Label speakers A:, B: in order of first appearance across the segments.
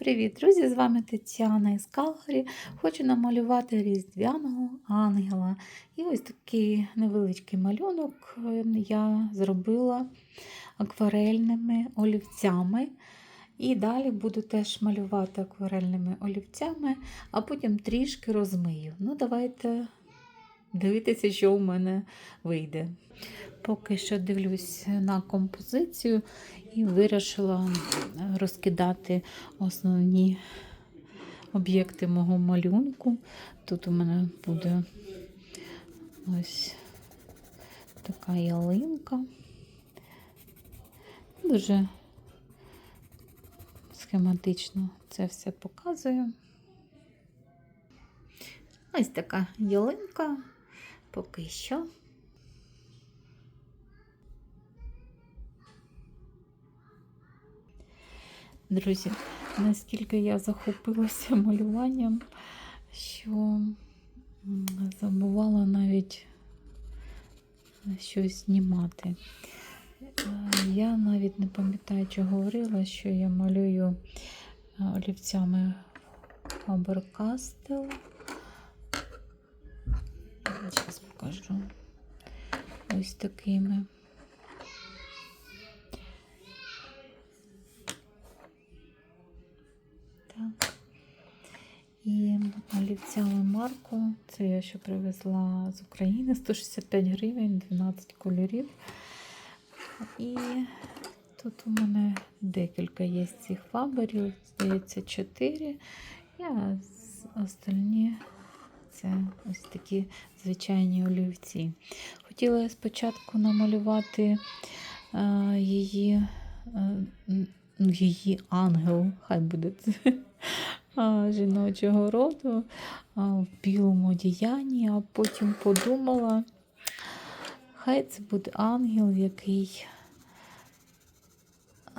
A: Привіт, друзі! З вами Тетяна із Калгарі. Хочу намалювати різдвяного ангела. І ось такий невеличкий малюнок е, я зробила акварельними олівцями. І далі буду теж малювати акварельними олівцями, а потім трішки розмию. Ну, давайте дивитися, що у мене вийде. Поки що дивлюсь на композицію і вирішила розкидати основні об'єкти мого малюнку. Тут у мене буде ось така ялинка. Дуже схематично це все показую. Ось така ялинка поки що. Друзі, наскільки я захопилася малюванням, що забувала навіть щось знімати. Я навіть не пам'ятаю, чи говорила, що я малюю олівцями Faber-Castell. Покажу ось такими. Так. І олівцями марку. Це я ще привезла з України 165 гривень, 12 кольорів. І тут у мене декілька є цих фаберів, здається, 4. А остальні це ось такі звичайні олівці. Хотіла я спочатку намалювати а, її. А, Ну, її ангел, хай буде це жіночого роду в білому одіянні, а потім подумала, хай це буде ангел, який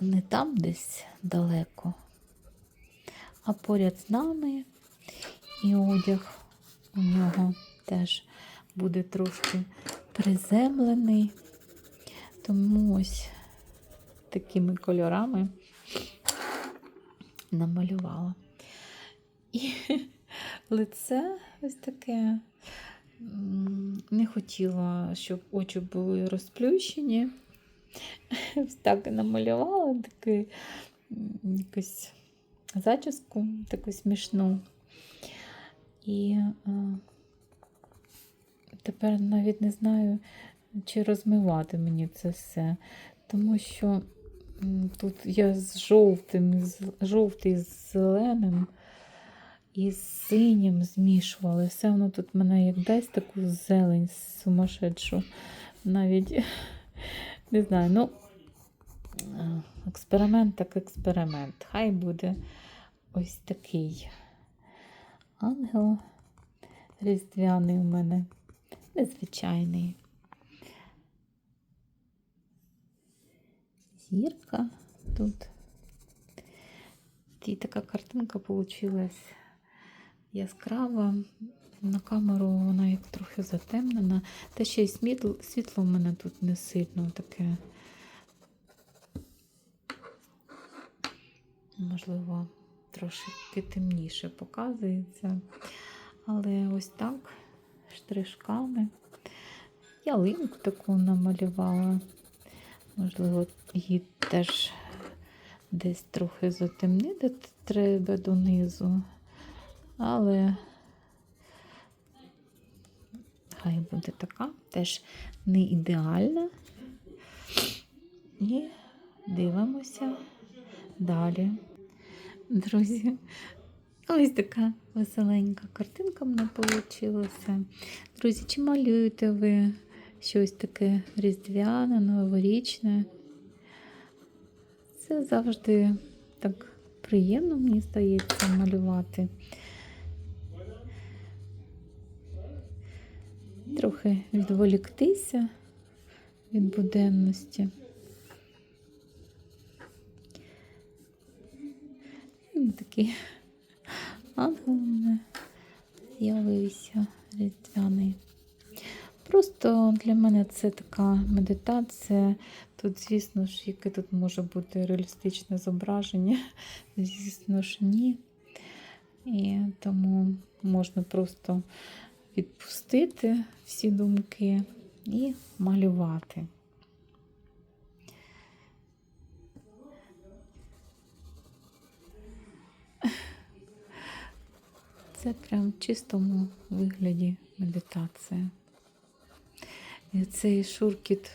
A: не там десь далеко, а поряд з нами, і одяг у нього теж буде трошки приземлений, тому ось такими кольорами намалювала. І лице ось таке. Не хотіла, щоб очі були розплющені. Ось так намалювала таку якусь зачіску, таку смішну. І а, тепер навіть не знаю, чи розмивати мені це все, тому що Тут я з жовтим, з жовтий з зеленим і з синім змішувала. Все воно тут мене як дасть таку зелень сумасшедшу. Навіть не знаю, ну, експеримент так експеримент. Хай буде ось такий ангел різдвяний у мене, незвичайний. зірка тут. І така картинка получилась яскрава. На камеру вона як трохи затемнена. Та ще й світло, світло в мене тут не сильно таке. Можливо, трошки темніше показується. Але ось так, штришками. Ялинку таку намалювала. Можливо, її теж десь трохи затемнити треба донизу, але хай буде така, теж не ідеальна. І дивимося далі. Друзі, ось така веселенька картинка в мене вийшла. Друзі, чи малюєте ви? щось таке різдвяне, новорічне. Це завжди так приємно, мені здається, малювати. Трохи відволіктися від буденності. Такий ангел у з'явився різдвяний. Просто для мене це така медитація. Тут, звісно ж, яке тут може бути реалістичне зображення. Звісно ж, ні. І тому можна просто відпустити всі думки і малювати. Це прям в чистому вигляді медитація. І цей шуркіт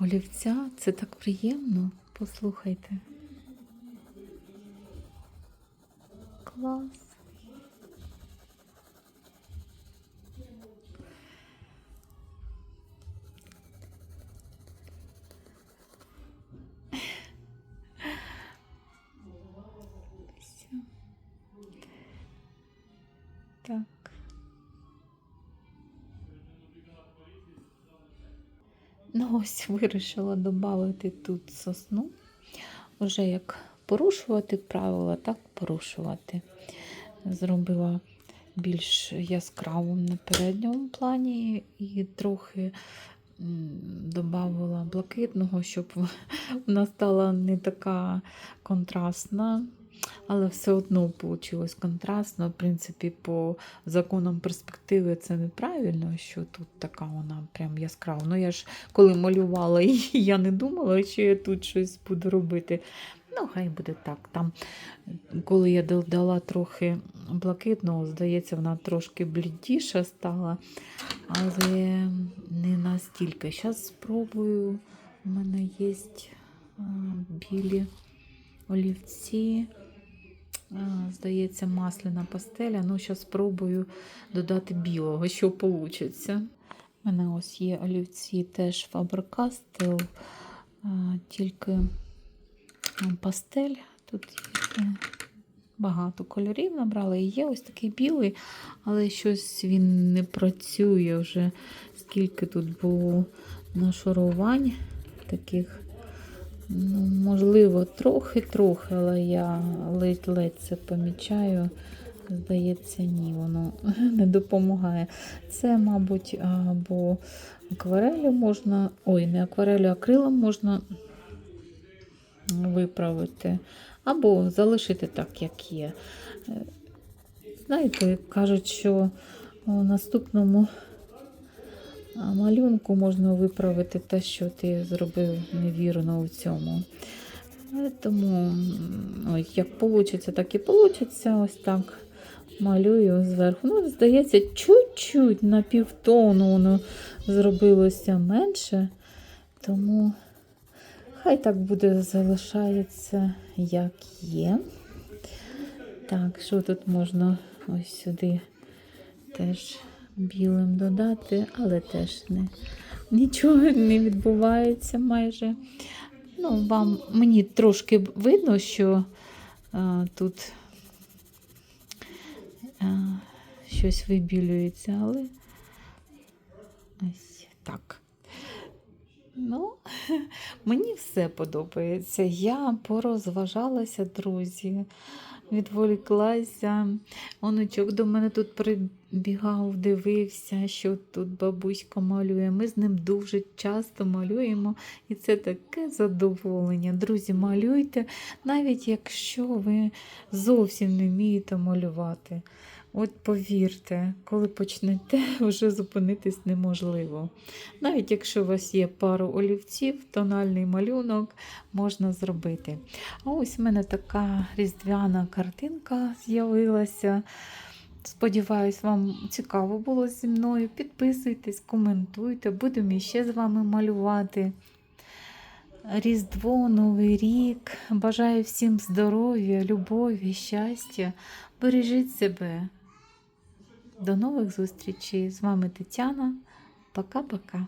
A: олівця це так приємно. Послухайте. Клас. Ось вирішила додати тут сосну. Уже як порушувати правила, так порушувати. Зробила більш яскравим на передньому плані і трохи додала блакитного, щоб вона стала не така контрастна. Але все одно вийшло контрастно. В принципі, по законам перспективи це неправильно, що тут така вона прям яскрава. Ну, я ж коли малювала її, я не думала, що я тут щось буду робити. Ну, хай буде так. Там, Коли я додала трохи блакитного, здається, вона трошки блідіша стала, але не настільки. Зараз спробую. У мене є білі олівці. Здається, масляна пастеля. Ну, зараз спробую додати білого, що вийде. У мене ось є олівці теж Faber-Castell, тільки пастель. Тут багато кольорів набрала. І є ось такий білий, але щось він не працює вже, скільки тут було нашарувань таких. Можливо, трохи-трохи, але я ледь-ледь це помічаю. Здається, ні, воно не допомагає. Це, мабуть, або акварелю можна, ой, не акварелю, акрилом можна виправити, або залишити так, як є. Знаєте, кажуть, що у наступному малюнку можна виправити те, що ти зробив невірно у цьому. Е, тому, як вийде, так і вийде. Ось так малюю зверху. Ну, здається, чуть-чуть на півтону воно зробилося менше. Тому хай так буде, залишається, як є. Так, що тут можна ось сюди теж білим додати, але теж не, нічого не відбувається майже. Ну, вам Мені трошки видно, що а, тут а, щось вибілюється, але ось так. Ну, мені все подобається. Я порозважалася, друзі відволіклася. Онучок до мене тут прибігав, дивився, що тут бабуська малює. Ми з ним дуже часто малюємо, і це таке задоволення. Друзі, малюйте, навіть якщо ви зовсім не вмієте малювати. От повірте, коли почнете, вже зупинитись неможливо. Навіть якщо у вас є пару олівців, тональний малюнок можна зробити. А ось в мене така різдвяна картинка з'явилася. Сподіваюсь, вам цікаво було зі мною. Підписуйтесь, коментуйте, будемо ще з вами малювати. Різдво, Новий рік. Бажаю всім здоров'я, любові, щастя. Бережіть себе. До нових зустрічей! З вами Тетяна. Пока-пока.